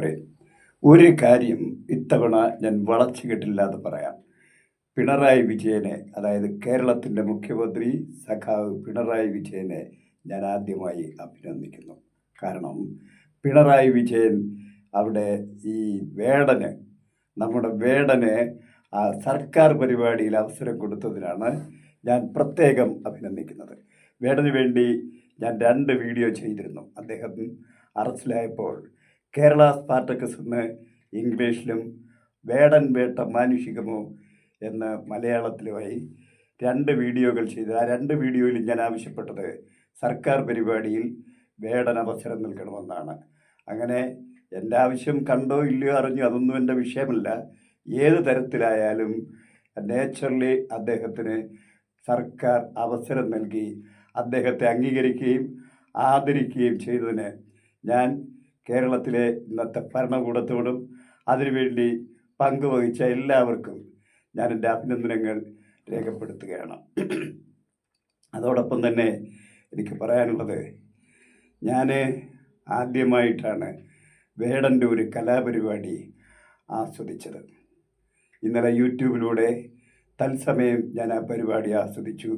പോരെ ഒരു കാര്യം ഇത്തവണ ഞാൻ വളച്ചു കെട്ടില്ലാതെ പറയാം. പിണറായി വിജയനെ അതായത് കേരളത്തിന്റെ മുഖ്യമന്ത്രി സഖാവ് പിണറായി വിജയനെ ഞാൻ ആദ്യമായി അഭിനന്ദിക്കുന്നു. കാരണം പിണറായി വിജയൻ അവിടെ ഈ വേടന് നമ്മുടെ വേടന് ആ സർക്കാർ പരിപാടിയിൽ അവസരം കൊടുത്തതിനാണ് ഞാൻ പ്രത്യേകം അഭിനന്ദിക്കുന്നത്. വേടന് വേണ്ടി ഞാൻ രണ്ട് വീഡിയോ ചെയ്തിരുന്നു. അദ്ദേഹം അറസ്റ്റിലായപ്പോൾ കേരള സ്പാർട്ടക്കസ് എന്ന് ഇംഗ്ലീഷിലും വേടൻ വേട്ട മാനുഷികമോ എന്ന് മലയാളത്തിലുമായി രണ്ട് വീഡിയോകൾ ചെയ്തു ആ രണ്ട് വീഡിയോയിലും ഞാൻ ആവശ്യപ്പെട്ടത് സർക്കാർ പരിപാടിയിൽ വേടൻ അവസരം നൽകണമെന്നാണ്. അങ്ങനെ എന്റെ ആവശ്യം കണ്ടോ ഇല്ലയോ അറിഞ്ഞു അതൊന്നും എന്റെ വിഷയമല്ല. ഏത് തരത്തിലായാലും നേച്ചറലി അദ്ദേഹത്തിന് സർക്കാർ അവസരം നൽകി അദ്ദേഹത്തെ അംഗീകരിക്കുകയും ആദരിക്കുകയും ചെയ്തതിന് ഞാൻ കേരളത്തിലെ ഇന്നത്തെ ഭരണകൂടത്തോടും അതിനുവേണ്ടി പങ്കുവഹിച്ച എല്ലാവർക്കും ഞാൻ എന്റെ അഭിനന്ദനങ്ങൾ രേഖപ്പെടുത്തുകയാണ്. അതോടൊപ്പം തന്നെ എനിക്ക് പറയാനുള്ളത് ഞാൻ ആദ്യമായിട്ടാണ് വേടന്റെ ഒരു കലാപരിപാടി ആസ്വദിച്ചത്. ഇന്നലെ യൂട്യൂബിലൂടെ തത്സമയം ഞാൻ ആ പരിപാടി ആസ്വദിച്ചു.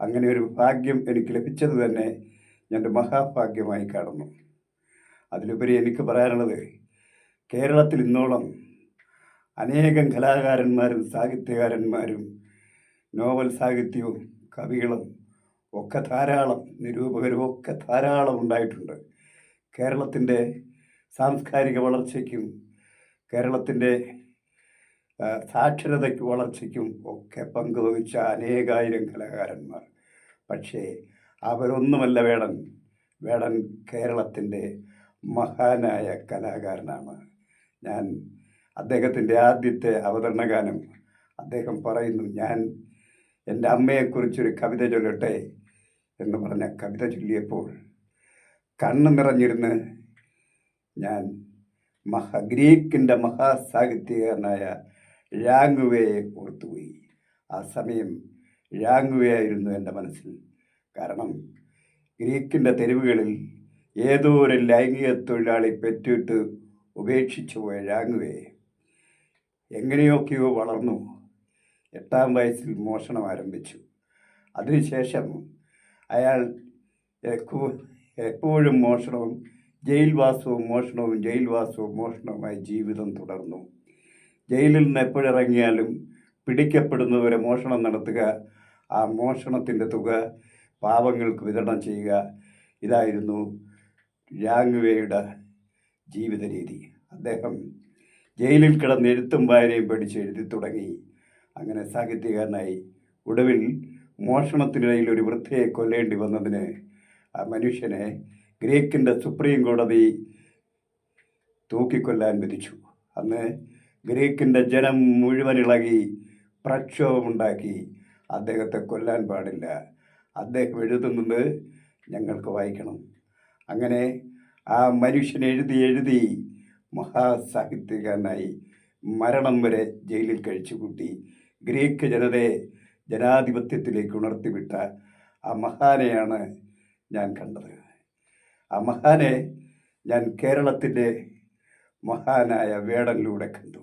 അങ്ങനെ ഒരു ഭാഗ്യം എനിക്ക് ലഭിച്ചത് തന്നെ ഞാൻ മഹാഭാഗ്യമായി കാണുന്നു. അതിലുപരി എനിക്ക് പറയാനുള്ളത് കേരളത്തിൽ ഇന്നോളം അനേകം കലാകാരന്മാരും സാഹിത്യകാരന്മാരും നോവൽ സാഹിത്യവും കവികളും ഒക്കെ ധാരാളം നിരൂപകരും ഒക്കെ ധാരാളം ഉണ്ടായിട്ടുണ്ട്. കേരളത്തിന്റെ സാംസ്കാരിക വളർച്ചയ്ക്കും കേരളത്തിന്റെ സാക്ഷരതയ്ക്ക് വളർച്ചയ്ക്കും ഒക്കെ പങ്കുവഹിച്ച അനേകായിരം കലാകാരന്മാർ. പക്ഷേ അവരൊന്നുമല്ല വേടൻ. വേടൻ കേരളത്തിന്റെ മഹാനായ കലാകാരനാണ്. ഞാൻ അദ്ദേഹത്തിന്റെ ആദ്യത്തെ അവതരണ ഗാനം അദ്ദേഹം പറയുന്നു ഞാൻ എന്റെ അമ്മയെക്കുറിച്ചൊരു കവിത ചൊല്ലട്ടെ? എന്ന് പറഞ്ഞ കവിത ചൊല്ലിയപ്പോൾ കണ്ണ് നിറഞ്ഞിരുന്ന് ഞാൻ മഹാ ഗ്രീക്കിന്റെ മഹാസാഹിത്യകാരനായ ഴാങ്ങുവയെ ഓർത്തുപോയി. ആ സമയം ഴാങ്ങുവെ ആയിരുന്നു എന്റെ മനസ്സിൽ. കാരണം ഗ്രീക്കിന്റെ തെരുവുകളിൽ ഏതോ ഒരു ലൈംഗിക തൊഴിലാളി പെറ്റിട്ട് ഉപേക്ഷിച്ചു പോയ ഴാങ്ങുവെ എങ്ങനെയൊക്കെയോ വളർന്നു. എട്ടാം വയസ്സിൽ മോഷണം ആരംഭിച്ചു. അതിനുശേഷം അയാൾ എപ്പോഴും മോഷണവും ജയിൽവാസവും മോഷണവും ജയിൽവാസവും മോഷണവുമായി ജീവിതം തുടർന്നു. ജയിലിൽ നിന്ന് എപ്പോഴിറങ്ങിയാലും പിടിക്കപ്പെടുന്നവരെ മോഷണം നടത്തുക ആ മോഷണത്തിന്റെ തുക പാവങ്ങൾക്ക് വിതരണം ചെയ്യുക ഇതായിരുന്നു യാങ്ങുവയുടെ ജീവിത രീതി അദ്ദേഹം ജയിലിൽ കിടന്ന് എഴുത്തും വായനയും പഠിച്ച് എഴുതി തുടങ്ങി. അങ്ങനെ സാഹിത്യകാരനായി. ഒടുവിൽ മോഷണത്തിനിടയിൽ ഒരു വൃദ്ധയെ കൊല്ലേണ്ടി വന്നതിന് ആ മനുഷ്യനെ ഗ്രീക്കിന്റെ സുപ്രീം കോടതി തൂക്കിക്കൊല്ലാൻ വിധിച്ചു. അന്ന് ഗ്രീക്കിന്റെ ജനം മുഴുവൻ ഇളകി പ്രക്ഷോഭമുണ്ടാക്കി. അദ്ദേഹത്തെ കൊല്ലാൻ പാടില്ല. അദ്ദേഹം എഴുതുന്നത് ഞങ്ങൾക്ക് വായിക്കണം. അങ്ങനെ ആ മനുഷ്യൻ എഴുതി എഴുതി മഹാസാഹിത്യകാരനായി മരണം വരെ ജയിലിൽ കഴിച്ചുകൂട്ടി ഗ്രീക്ക് ജനതയെ ജനാധിപത്യത്തിലേക്ക് ഉണർത്തിവിട്ട ആ മഹാനെയാണ് ഞാൻ കണ്ടത്. ആ മഹാനെ ഞാൻ കേരളത്തിന്റെ മഹാനായ വേടനിലൂടെ കണ്ടു.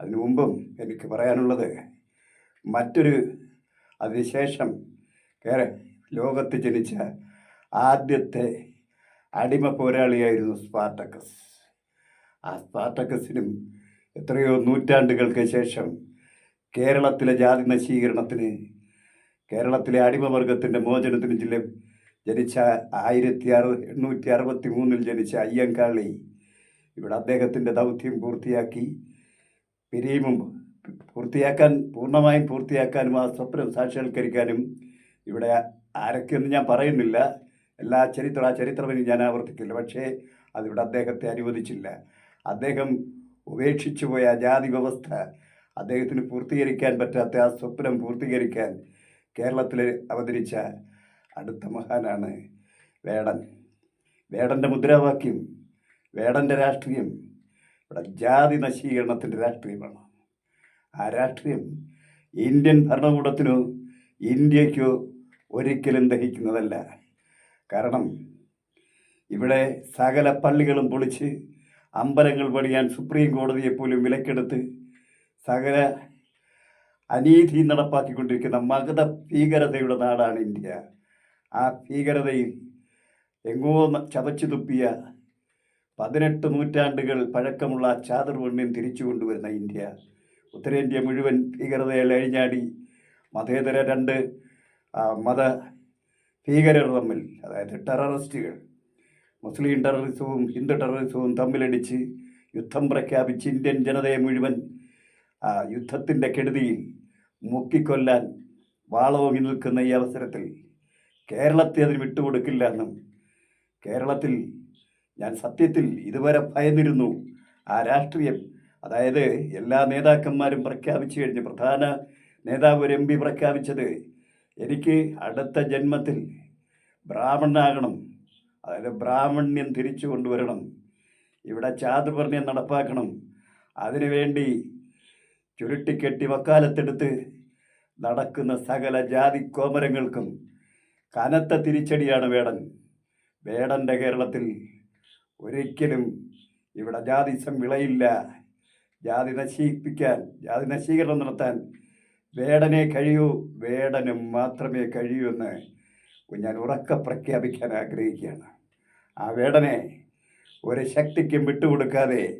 അതിനു മുമ്പും എനിക്ക് പറയാനുള്ളത് മറ്റൊരു അതിനുശേഷം കേര ലോകത്ത് ജനിച്ച ആദ്യത്തെ അടിമ പോരാളിയായിരുന്നു സ്പാർട്ടക്കസ്. ആ സ്പാർട്ടക്കസിനും എത്രയോ നൂറ്റാണ്ടുകൾക്ക് ശേഷം കേരളത്തിലെ ജാതി നശീകരണത്തിന് കേരളത്തിലെ അടിമവർഗത്തിന്റെ മോചനത്തിന് ജില്ല ജനിച്ച ആയിരത്തി അറു എണ്ണൂറ്റി അറുപത്തി മൂന്നിൽ ജനിച്ച അയ്യങ്കാളി ഇവിടെ അദ്ദേഹത്തിന്റെ ദൗത്യം പൂർത്തിയാക്കി. പിരിയുമ്പ് പൂർത്തിയാക്കാൻ പൂർണമായും പൂർത്തിയാക്കാനും ആ സ്വപ്നം സാക്ഷാത്കരിക്കാനും ഇവിടെ ആരൊക്കെയൊന്നും ഞാൻ പറയുന്നില്ല. എല്ലാ ചരിത്രം ആ ചരിത്രം ഇനി ഞാൻ ആവർത്തിക്കില്ല. പക്ഷേ അതിവിടെ അദ്ദേഹത്തെ അനുവദിച്ചില്ല. അദ്ദേഹം ഉപേക്ഷിച്ചു പോയ ജാതി വ്യവസ്ഥ അദ്ദേഹത്തിന് പൂർത്തീകരിക്കാൻ പറ്റാത്ത ആ സ്വപ്നം പൂർത്തീകരിക്കാൻ കേരളത്തിൽ അവതരിച്ച അടുത്ത മഹാനാണ് വേടൻ. വേടന്റെ മുദ്രാവാക്യം വേടന്റെ രാഷ്ട്രീയം ഇവിടെ ജാതി നശീകരണത്തിന്റെ രാഷ്ട്രീയമാണ്. ആ രാഷ്ട്രീയം ഇന്ത്യൻ ഭരണകൂടത്തിനോ ഇന്ത്യക്കോ ഒരിക്കലും ദഹിക്കുന്നതല്ല. കാരണം ഇവിടെ സകല പള്ളികളും പൊളിച്ച് അമ്പലങ്ങൾ പണിയാൻ സുപ്രീം കോടതിയെ പോലും വിലക്കെടുത്ത് സകല അനീതി നടപ്പാക്കിക്കൊണ്ടിരിക്കുന്ന മകത ഭീകരതയുടെ നാടാണ് ഇന്ത്യ. ആ ഭീകരതയിൽ എങ്ങോ ചതച്ചു തുപ്പിയ പതിനെട്ട് നൂറ്റാണ്ടുകൾ പഴക്കമുള്ള ചാതുർവർണ്യം തിരിച്ചു കൊണ്ടുവരുന്ന ഇന്ത്യ. ഉത്തരേന്ത്യ മുഴുവൻ ഭീകരതയിൽ അഴിഞ്ഞാടി മതേതര രണ്ട് മത ഭീകരർ തമ്മിൽ അതായത് ടെററിസ്റ്റുകൾ മുസ്ലിം ടെററിസവും ഹിന്ദു ടെററിസവും തമ്മിലടിച്ച് യുദ്ധം പ്രഖ്യാപിച്ച് ഇന്ത്യൻ ജനതയെ മുഴുവൻ യുദ്ധത്തിന്റെ കെടുതിയിൽ മുക്കിക്കൊല്ലാൻ വാളോങ്ങി നിൽക്കുന്ന ഈ അവസരത്തിൽ കേരളത്തെ അതിന് വിട്ടുകൊടുക്കില്ല എന്നും കേരളത്തിൽ ഞാൻ സത്യത്തിൽ ഇതുവരെ ഭയന്നിരുന്നു. ആ രാഷ്ട്രീയം അതായത് എല്ലാ നേതാക്കന്മാരും പ്രഖ്യാപിച്ചു കഴിഞ്ഞ് പ്രധാന നേതാവ് ഒരു എം പി പ്രഖ്യാപിച്ചത് എനിക്ക് അടുത്ത ജന്മത്തിൽ ബ്രാഹ്മണനാകണം. അതായത് ബ്രാഹ്മണ്യം തിരിച്ചു കൊണ്ടുവരണം. ഇവിടെ ചാതുപർണ്യം നടപ്പാക്കണം. അതിനുവേണ്ടി ചുരുട്ടിക്കെട്ടി വക്കാലത്തെടുത്ത് നടക്കുന്ന സകല ജാതി കോമരങ്ങൾക്കും കനത്ത തിരിച്ചടിയാണ് വേടൻ. വേടന്റെ കേരളത്തിൽ ഒരിക്കലും ഇവിടെ ജാതിസം വിളയില്ല. ജാതി നശിപ്പിക്കാൻ ജാതി നശീകരണം നടത്താൻ വേടനെ കഴിയൂ വേടനും മാത്രമേ കഴിയൂ എന്ന് ഞാൻ ഉറക്ക പ്രഖ്യാപിക്കാൻ ആഗ്രഹിക്കുകയാണ്. ആ വേടനെ ഒരു ശക്തിക്കും വിട്ടുകൊടുക്കാതെ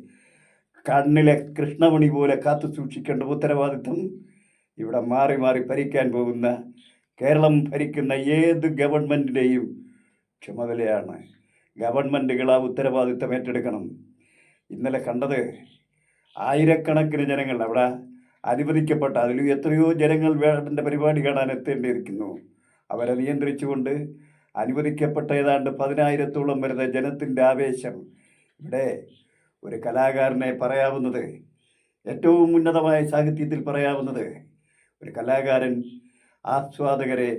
കണ്ണിലെ കൃഷ്ണമണി പോലെ കാത്തു സൂക്ഷിക്കേണ്ട ഉത്തരവാദിത്വം ഇവിടെ മാറി മാറി ഭരിക്കാൻ പോകുന്ന കേരളം ഭരിക്കുന്ന ഏത് ഗവൺമെന്റിന്റെയും ചുമതലയാണ്. ഗവൺമെന്റുകൾ ആ ഉത്തരവാദിത്വം ഏറ്റെടുക്കണം. ഇന്നലെ കണ്ടത് ആയിരക്കണക്കിന് ജനങ്ങൾ അവിടെ അനുവദിക്കപ്പെട്ട അതിൽ എത്രയോ ജനങ്ങൾ വേടന്റെ പരിപാടി കാണാൻ എത്തേണ്ടിയിരിക്കുന്നു. അവരെ നിയന്ത്രിച്ചുകൊണ്ട് അനുവദിക്കപ്പെട്ട ഏതാണ്ട് പതിനായിരത്തോളം വരുന്ന ജനത്തിന്റെ ആവേശം ഇവിടെ ഒരു കലാകാരനെ പറയാവുന്നത് ഏറ്റവും ഉന്നതമായ സാഹിത്യത്തിൽ പറയാവുന്നത് ഒരു കലാകാരൻ ആസ്വാദകരെ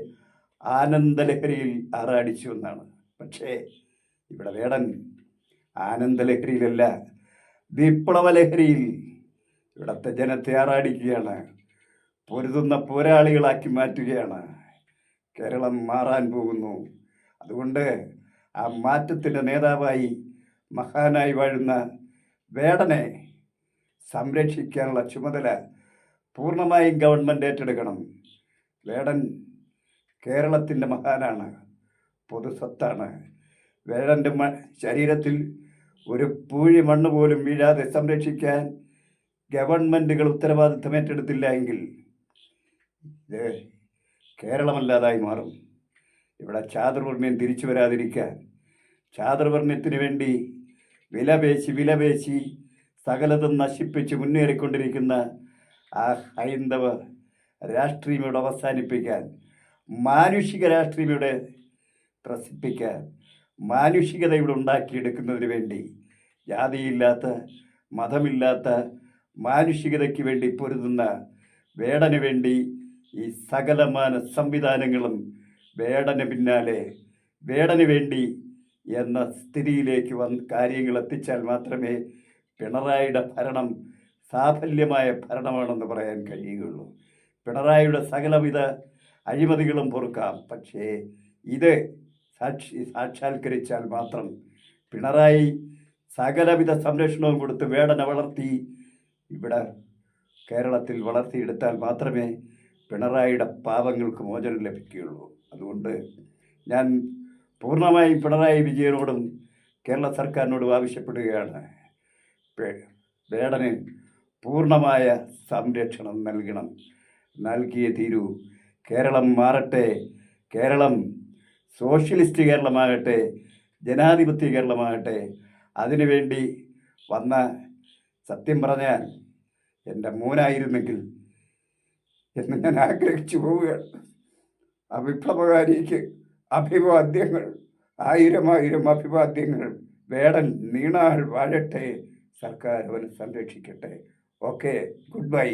ആനന്ദലഹരിയിൽ ആറാടിച്ചു എന്നാണ്. പക്ഷേ ഇവിടെ വേടൻ ആനന്ദലഹരിയിലല്ല വിപ്ലവലഹരിയിൽ ഇവിടുത്തെ ജനത്തെ ആറാടിക്കുകയാണ് പൊരുതുന്ന പോരാളികളാക്കി മാറ്റുകയാണ്. കേരളം മാറാൻ പോകുന്നു. അതുകൊണ്ട് ആ മാറ്റത്തിന്റെ നേതാവായി മഹാനായി വാഴുന്ന വേടനെ സംരക്ഷിക്കാനുള്ള ചുമതല പൂർണമായും ഗവൺമെന്റ് ഏറ്റെടുക്കണം. വേടൻ കേരളത്തിന്റെ മഹാനാണ്. പൊതുസ്വത്താണ് വേടന്റെ ശരീരത്തിൽ ഒരു പൂഴി മണ്ണ് പോലും വീഴാതെ സംരക്ഷിക്കാൻ ഗവൺമെന്റുകൾ ഉത്തരവാദിത്തം ഏറ്റെടുത്തില്ല എങ്കിൽ ഇത് കേരളമല്ലാതായി മാറും. ഇവിടെ ചാതുർവർണയം തിരിച്ചു വരാതിരിക്കാൻ ചാതുർവർണയത്തിന് വേണ്ടി വിലപേശി വിലപേശി സകലതും നശിപ്പിച്ച് മുന്നേറിക്കൊണ്ടിരിക്കുന്ന ആ ഹൈന്ദവ രാഷ്ട്രീയം അവസാനിപ്പിക്കാൻ മാനുഷിക രാഷ്ട്രീയം ത്രസിപ്പിക്കാൻ മാനുഷികത ഇവിടെ ഉണ്ടാക്കിയെടുക്കുന്നതിന് വേണ്ടി ജാതിയില്ലാത്ത മതമില്ലാത്ത മാനുഷികതയ്ക്ക് വേണ്ടി പൊരുതുന്ന വേടന് വേണ്ടി ഈ സകലമാന സംവിധാനങ്ങളും വേടന് പിന്നാലെ വേടന് വേണ്ടി എന്ന സ്ഥിതിയിലേക്ക് വന്ന് കാര്യങ്ങൾ എത്തിച്ചാൽ മാത്രമേ പിണറായിയുടെ ഭരണം സാഫല്യമായ ഭരണമാണെന്ന് പറയാൻ കഴിയുകയുള്ളൂ. പിണറായിയുടെ സകലവിധ അഴിമതികളും പൊറുക്കാം. പക്ഷേ ഇത് സാക്ഷി സാക്ഷാത്കരിച്ചാൽ മാത്രം പിണറായി സകലവിധ സംരക്ഷണവും കൊടുത്ത് വേടന വളർത്തി ഇവിടെ കേരളത്തിൽ വളർത്തിയെടുത്താൽ മാത്രമേ പിണറായിയുടെ പാവങ്ങൾക്ക് മോചനം ലഭിക്കുകയുള്ളൂ. അതുകൊണ്ട് ഞാൻ പൂർണമായും പിണറായി വിജയനോടും കേരള സർക്കാരിനോടും ആവശ്യപ്പെടുകയാണ്. വേടന് പൂർണമായ സംരക്ഷണം നൽകണം. നൽകിയേ തീരൂ കേരളം മാറട്ടെ കേരളം സോഷ്യലിസ്റ്റ് കേരളമാകട്ടെ ജനാധിപത്യ കേരളമാകട്ടെ. അതിനുവേണ്ടി വന്ന സത്യം പറഞ്ഞാൽ എന്റെ മോനായിരുന്നെങ്കിൽ എന്ന് ഞാൻ ആഗ്രഹിച്ചു പോവുകയാണ്. ആ വിപ്ലവകാരിക്ക് അഭിവാദ്യങ്ങൾ ആയിരം ആയിരം അഭിവാദ്യങ്ങൾ വേടൻ നീണാൾ വാഴട്ടെ സർക്കാർ അവനെ സംരക്ഷിക്കട്ടെ. Okay good bye.